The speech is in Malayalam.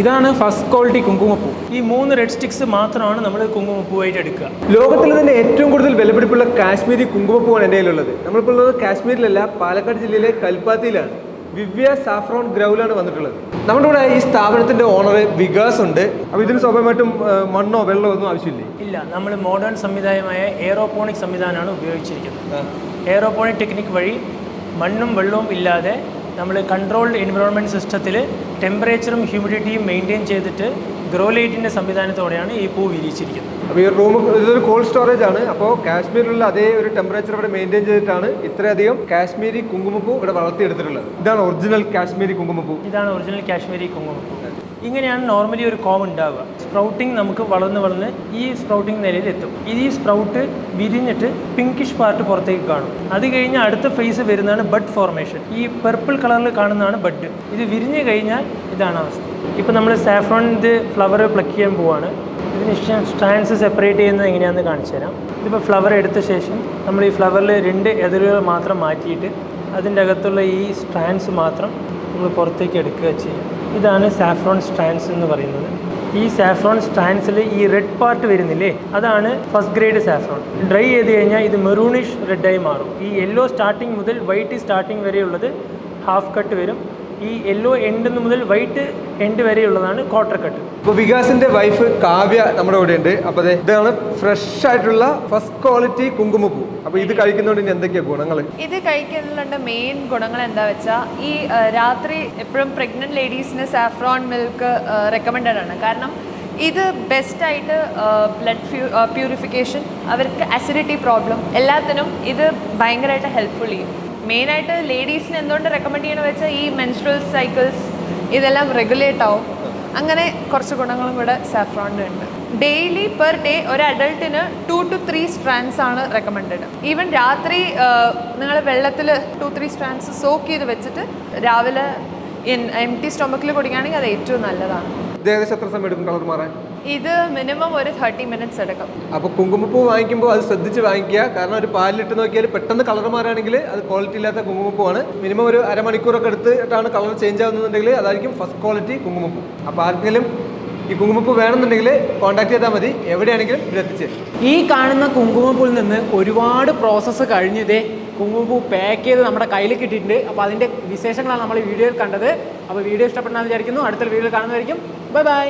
ഇതാണ് ഫസ്റ്റ് ക്വാളിറ്റി കുങ്കുമപ്പൂ. ഈ മൂന്ന് റെഡ് സ്റ്റിക്സ് മാത്രമാണ് നമ്മൾ കുങ്കുമപ്പൂവായിട്ട് എടുക്കുക. ലോകത്തിൽ തന്നെ ഏറ്റവും കൂടുതൽ വിലപിടിപ്പുള്ള കാശ്മീരി കുങ്കുമപ്പൂവാണ് എന്റെ കയ്യിലുള്ളത്. നമ്മളിപ്പോൾ ഉള്ളത് കാശ്മീരിലല്ല പാലക്കാട് ജില്ലയിലെ കൽപ്പാത്തിയിലാണ്. വിവ്യ സാഫ്രോൺ ഗ്രൗലാണ് വന്നിട്ടുള്ളത്. നമ്മുടെ കൂടെ ഈ സ്ഥാപനത്തിന്റെ ഓണർ വികാസ് ഉണ്ട്. അപ്പൊ ഇതിന് സ്വാഭാവികമായിട്ടും മണ്ണോ വെള്ളമോ ഒന്നും ആവശ്യമില്ല? ഇല്ല നമ്മൾ മോഡേൺ സംവിധാനമായ എയറോപോണിക് സംവിധാനമാണ് ഉപയോഗിച്ചിരിക്കുന്നത്. എയറോപോണിക് ടെക്നിക് വഴി മണ്ണും വെള്ളവും ഇല്ലാതെ നമ്മൾ കൺട്രോൾഡ് എൻവിറോൺമെന്റ് സിസ്റ്റത്തിൽ ടെമ്പറേച്ചറും ഹ്യൂമിഡിറ്റിയും മെയിന്റെയിൻ ചെയ്തിട്ട് ഗ്രോ ലൈറ്റിന്റെ സംവിധാനത്തോടെയാണ് ഈ പൂ വിരിയിച്ചിരിക്കുന്നത് അപ്പോൾ ഈ റൂം ഇതൊരു കോൾഡ് സ്റ്റോറേജ് ആണ്. അപ്പോൾ കാശ്മീരിലുള്ള അതേ ഒരു ടെമ്പറേച്ചർ ഇവിടെ മെയിന്റെയിൻ ചെയ്തിട്ടാണ് ഇത്രയധികം കാശ്മീരി കുങ്കുമപ്പൂ ഇവിടെ വളർത്തിയെടുത്തിട്ടുള്ളത്. ഇതാണ് ഒറിജിനൽ കാശ്മീരി കുങ്കുമപ്പൂ. ഇതാണ് ഒറിജിനൽ കാശ്മീരി കുങ്കുമപ്പൂ. ഇങ്ങനെയാണ് നോർമലി ഒരു കോം ഉണ്ടാവുക. സ്പ്രൗട്ടിങ് നമുക്ക് വളർന്ന് വളർന്ന് ഈ സ്പ്രൗട്ടിങ് നിലയിൽ എത്തും. ഇത് ഈ സ്പ്രൗട്ട് വിരിഞ്ഞിട്ട് പിങ്കിഷ് പാർട്ട് പുറത്തേക്ക് കാണും. അത് കഴിഞ്ഞ് അടുത്ത ഫേസ് വരുന്നതാണ് ബഡ് ഫോർമേഷൻ ഈ പെർപ്പിൾ കളറിൽ കാണുന്നതാണ് ബഡ് ഇത് വിരിഞ്ഞു കഴിഞ്ഞാൽ ഇതാണ് അവസ്ഥ. ഇപ്പോൾ നമ്മൾ സാഫ്രോൺ ഇത് ഫ്ലവർ പ്ലക്ക് ചെയ്യാൻ പോവാണ്. ഇതിന് സ്റ്റാൻസ് സെപ്പറേറ്റ് ചെയ്യുന്നത് എങ്ങനെയാണെന്ന് കാണിച്ചു തരാം. ഇതിപ്പോൾ ഫ്ലവർ എടുത്ത ശേഷം നമ്മൾ ഈ ഫ്ലവറിൽ രണ്ട് എതിരുകൾ മാത്രം മാറ്റിയിട്ട് അതിന്റെ അകത്തുള്ള ഈ സ്ട്രാൻസ് മാത്രം നമ്മൾ പുറത്തേക്ക് എടുക്കുക ചെയ്യും. ഇതാണ് സാഫ്രോൺ സ്ട്രാൻസ് എന്ന് പറയുന്നത്. ഈ സാഫ്രോൺ സ്ട്രാൻസിൽ ഈ റെഡ് പാർട്ട് വരുന്നില്ലേ? അതാണ് ഫസ്റ്റ് ഗ്രേഡ് സാഫ്രോൺ. ഡ്രൈ ചെയ്ത് കഴിഞ്ഞാൽ ഇത് മെറൂണിഷ് റെഡായി മാറും. ഈ യെല്ലോ സ്റ്റാർട്ടിങ് മുതൽ വൈറ്റ് സ്റ്റാർട്ടിങ് വരെയുള്ളത് ഹാഫ് കട്ട് വരും. ഈ യെല്ലോ എൻഡ് മുതൽ വൈറ്റ് എൻഡ് വരെയുള്ളതാണ് ക്വാർട്ടർ കട്ട് ഇപ്പോൾ വികാസിന്റെ വൈഫ് കാവ്യ നമ്മുടെ കൂടെ ഉണ്ട് അപ്പോൾ ദേ ഇതാണ് ഫ്രഷ് ആയിട്ടുള്ള ഫസ്റ്റ് ക്വാളിറ്റി കുങ്കുമപ്പൂ. അപ്പോൾ ഇത് കഴിക്കുന്നതുകൊണ്ട് ഇനി എന്തൊക്കെയാ ഗുണങ്ങൾ ഇത് കഴിക്കുന്നതിലുള്ള മെയിൻ ഗുണങ്ങൾ എന്താ വെച്ചാൽ ഈ ആ, രാത്രി എപ്പോഴും പ്രഗ്നന്റ് ലേഡീസിന് സാഫ്രോൺ മിൽക്ക് റെക്കമെൻഡഡ് ആണ്. കാരണം ഇത് ബെസ്റ്റായിട്ട് ബ്ലഡ് പ്യൂരിഫിക്കേഷൻ അവർക്ക് അസിഡിറ്റി പ്രോബ്ലം എല്ലാത്തിനും ഇത് ഭയങ്കരമായിട്ട് ഹെൽപ്ഫുൾ ചെയ്യും. മെയിനായിട്ട് ലേഡീസിന് എന്തുകൊണ്ട് റെക്കമെൻഡ് ചെയ്യണമെന്ന് വെച്ചാൽ ഈ മെൻസ്ട്രൽ സൈക്കിൾസ് ഇതെല്ലാം റെഗുലേറ്റ് ആവും. അങ്ങനെ കുറച്ച് ഗുണങ്ങളും കൂടെ സാഫ്രോണിന് ഉണ്ട്. ഡെയിലി പെർ ഡേ ഒരു അഡൾട്ടിന് ടു ടു ത്രീ സ്ട്രാൻസ് ആണ് റെക്കമെൻഡഡ് ഈവൻ രാത്രി നിങ്ങൾ വെള്ളത്തിൽ ടു ത്രീ സ്ട്രാൻസ് സോക്ക് ചെയ്ത് വെച്ചിട്ട് രാവിലെ എം ടി സ്റ്റൊമക്കിൽ കുടിക്കുകയാണെങ്കിൽ അത് ഏറ്റവും നല്ലതാണ്. ഇത് ഏകദേശം എത്ര സമയം എടുക്കും കളർ മാറാൻ? ഇത് മിനിമം ഒരു തേർട്ടി മിനിറ്റ്സ് എടുക്കും. അപ്പോൾ കുങ്കുമപ്പൂ വാങ്ങിക്കുമ്പോൾ അത് ശ്രദ്ധിച്ച് വാങ്ങിക്കുക. കാരണം ഒരു പാലിലിട്ട് നോക്കിയാൽ പെട്ടെന്ന് കളർ മാറുകയാണെങ്കിൽ അത് ക്വാളിറ്റി ഇല്ലാത്ത കുങ്കുമപ്പൂവാണ്. മിനിമം ഒരു അരമണിക്കൂറൊക്കെ എടുത്തിട്ടാണ് കളർ ചേഞ്ച് ആവുന്നുണ്ടെങ്കിൽ അതായിരിക്കും ഫസ്റ്റ് ക്വാളിറ്റി കുങ്കുമപ്പൂ. അപ്പോൾ ആർക്കെങ്കിലും ഈ കുങ്കുമപ്പൂ വേണമെന്നുണ്ടെങ്കിൽ കോൺടാക്ട് ചെയ്താൽ മതി. എവിടെയാണെങ്കിലും ഇവിടെ എത്തിച്ചേരും ഈ കാണുന്ന കുങ്കുമപ്പൂവിൽ നിന്ന് ഒരുപാട് പ്രോസസ്സ് കഴിഞ്ഞതേ കുങ്കുമപ്പൂ പാക്ക് ചെയ്ത് നമ്മുടെ കയ്യിൽ കിട്ടിയിട്ടുണ്ട്. അപ്പോൾ അതിന്റെ വിശേഷങ്ങളാണ് നമ്മൾ വീഡിയോയിൽ കണ്ടത്. അപ്പോൾ വീഡിയോ ഇഷ്ടപ്പെടാമെന്ന് വിചാരിക്കുന്നു. അടുത്ത വീഡിയോയിൽ കാണുന്നതായിരിക്കും. Bye bye